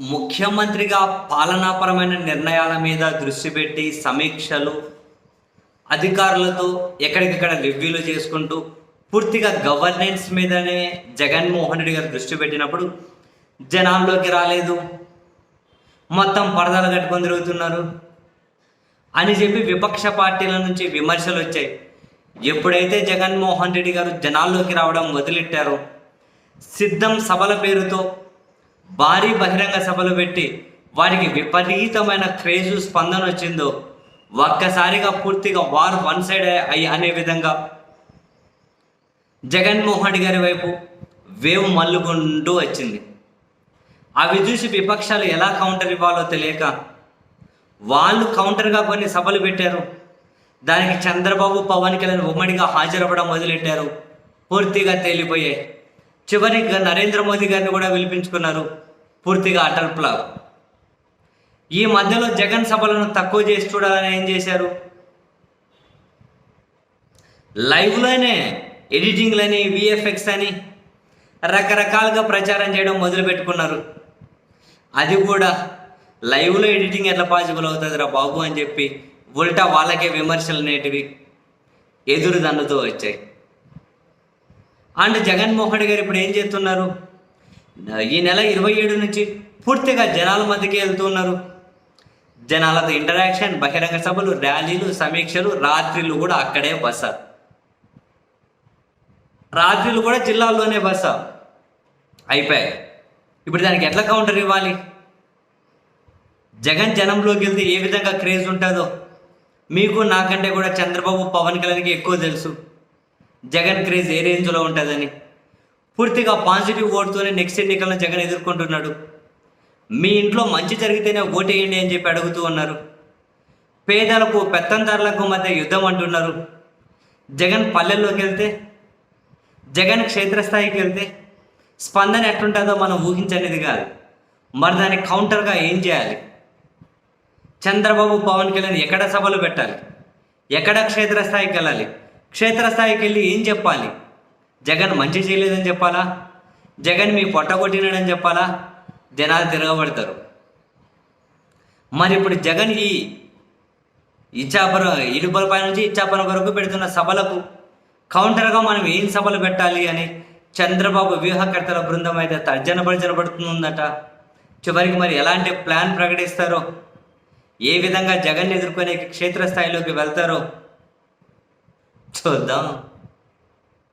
ముఖ్యమంత్రిగా పాలనాపరమైన నిర్ణయాల మీద దృష్టి పెట్టి సమీక్షలు అధికారులతో ఎక్కడికక్కడ రివ్యూలు చేసుకుంటూ పూర్తిగా గవర్నెన్స్ మీదనే జగన్మోహన్ రెడ్డి గారు దృష్టి పెట్టినప్పుడు జనాల్లోకి రాలేదు. మొత్తం పరదాలు కట్టుకొని తిరుగుతున్నారు. అని చెప్పి విపక్ష పార్టీల నుంచి విమర్శలు వచ్చాయి. ఎప్పుడైతే జగన్మోహన్ రెడ్డి గారు జనాల్లోకి రావడం మొదలెట్టారో సిద్ధం సభల పేరుతో భారీ బహిరంగ సభలు పెట్టి వారికి విపరీతమైన క్రేజు స్పందన వచ్చిందో ఒక్కసారిగా పూర్తిగా వార్ వన్ సైడ్ అయ్యి అనే విధంగా. జగన్మోహన్ రెడ్డి గారి వైపు వేవ్ మల్లుకుంటూ వచ్చింది. అవి చూసి విపక్షాలు ఎలా కౌంటర్ ఇవ్వాలో తెలియక వాళ్ళు కౌంటర్గా కొన్ని సభలు పెట్టారు. దానికి చంద్రబాబు పవన్ కళ్యాణ్ ఉమ్మడిగా హాజరవ్వడం మొదలెట్టారు. పూర్తిగా తేలిపోయాయి. చివరికి నరేంద్ర మోదీ గారిని కూడా పిలిపించుకున్నారు పూర్తిగా అటల్ ప్లాగ్ ఈ మధ్యలో జగన్ సభలను తక్కువ చేసి చూడాలని ఏం చేశారు? లైవ్లోనే ఎడిటింగ్లని విఎఫ్ఎక్స్ అని రకరకాలుగా ప్రచారం చేయడం మొదలు పెట్టుకున్నారు అది కూడా లైవ్లో ఎడిటింగ్ ఎట్లా పాసిబుల్ అవుతుందిరా బాబు అని చెప్పి ఉల్టా వాళ్ళకే విమర్శలు అనేటివి ఎదురు వచ్చాయి. అండ్ జగన్మోహన్ గారు ఇప్పుడు ఏం చేస్తున్నారు? ఈ నెల ఇరవై ఏడు నుంచి పూర్తిగా జనాల మధ్యకి వెళ్తున్నారు జనాలతో ఇంటరాక్షన్ బహిరంగ సభలు ర్యాలీలు సమీక్షలు రాత్రిలు కూడా అక్కడే బస. రాత్రిలు కూడా జిల్లాల్లోనే బస. అయిపోయాయి. ఇప్పుడు దానికి ఎట్లా కౌంటర్ ఇవ్వాలి? జగన్ జనంలోకి వెళ్తే ఏ విధంగా క్రేజ్ ఉంటుందో? మీకు నాకంటే కూడా చంద్రబాబు పవన్ కళ్యాణ్కి ఎక్కువ తెలుసు. జగన్ క్రేజ్ ఏ రేంజ్లో ఉంటుందని? పూర్తిగా పాజిటివ్ ఓటుతోనే నెక్స్ట్ ఎన్నికలను జగన్ ఎదుర్కొంటున్నాడు. మీ ఇంట్లో మంచి జరిగితేనే ఓటేయండి అని చెప్పి అడుగుతూ ఉన్నారు. పేదలకు పెత్తందారులకు మధ్య యుద్ధం అంటున్నారు. జగన్ పల్లెల్లోకి వెళ్తే జగన్ క్షేత్రస్థాయికి వెళ్తే స్పందన ఎట్లుంటుందో మనం ఊహించనేది కాదు. మరి దానికి కౌంటర్గా ఏం చేయాలి? చంద్రబాబు పవన్ కళ్యాణ్ ఎక్కడ సభలు పెట్టాలి? ఎక్కడ క్షేత్రస్థాయికి వెళ్ళాలి? క్షేత్రస్థాయికి వెళ్ళి ఏం చెప్పాలి? జగన్ మంచి చేయలేదని చెప్పాలా? జగన్ మీ పొట్ట కొట్టినాడని చెప్పాలా? జనాలు తిరగబడతారు. మరి ఇప్పుడు జగన్ ఈ ఇచ్చాపురం ఇడుపలపై నుంచి ఇచ్చాపురం వరకు పెడుతున్న సభలకు కౌంటర్గా మనం ఏం సభలు పెట్టాలి అని చంద్రబాబు వ్యూహకర్తల బృందం అయితే తర్జన పడుతుందట. చివరికి మరి ఎలాంటి ప్లాన్ ప్రకటిస్తారో? ఏ విధంగా జగన్ ఎదుర్కొనే క్షేత్రస్థాయిలోకి వెళ్తారో? 扯淡